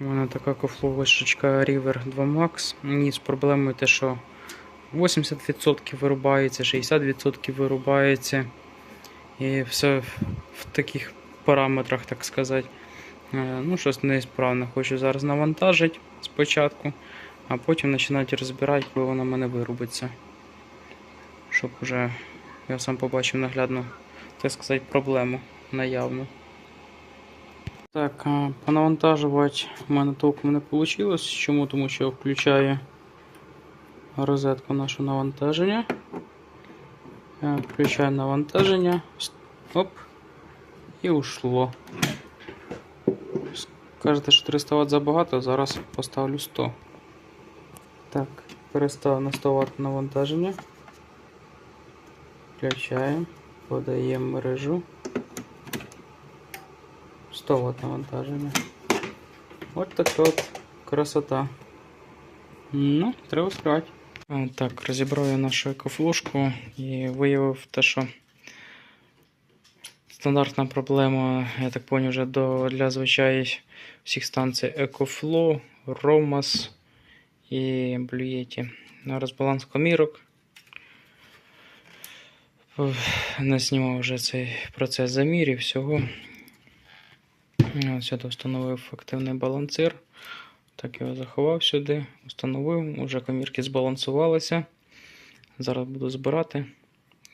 У мене така кофловочка River 2 Max. Ні, з проблемою те, що 80% вирубається, 60% вирубається. І все в, в таких параметрах, так сказати. Е, Ну, щось неісправне. Хочу зараз навантажити спочатку, а потім починати розбирати, коли вона в мене вирубиться. Щоб вже я сам побачив наглядно, так сказати, проблему наявну. Так, понавантажувати в мене толком не вийшло. Чому? Тому що я включаю розетку нашу навантаження. Включаю навантаження. Оп. І ушло. Кажете, що 300 Вт забагато, зараз поставлю 100. Так, перестав на 100 Вт навантаження. Включаємо, подаємо мережу. 100 Вт навантаження. От така от красота. Ну, треба скривати. А, Так, розібрав я нашу екофлушку і виявив те, що стандартна проблема, я так поняв, вже до, для звичайних всіх станцій EcoFlow, Romas і Blue розбаланс комірок. Не знімав вже цей процес замірів всього. Сюди встановив активний балансир. Так його заховав сюди, встановив, уже комірки збалансувалися. Зараз буду збирати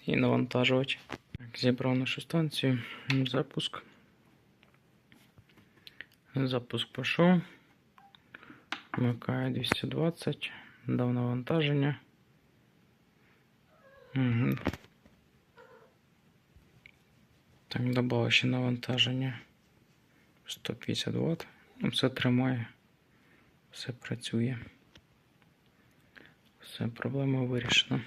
і навантажувати. Так, зібрав нашу станцію. Запуск. Запуск пішов. Вмикає 220. Дав навантаження. Угу. Так, додав ще навантаження. 150 Вт. Все тримає. Все працює. Все, проблема вирішена.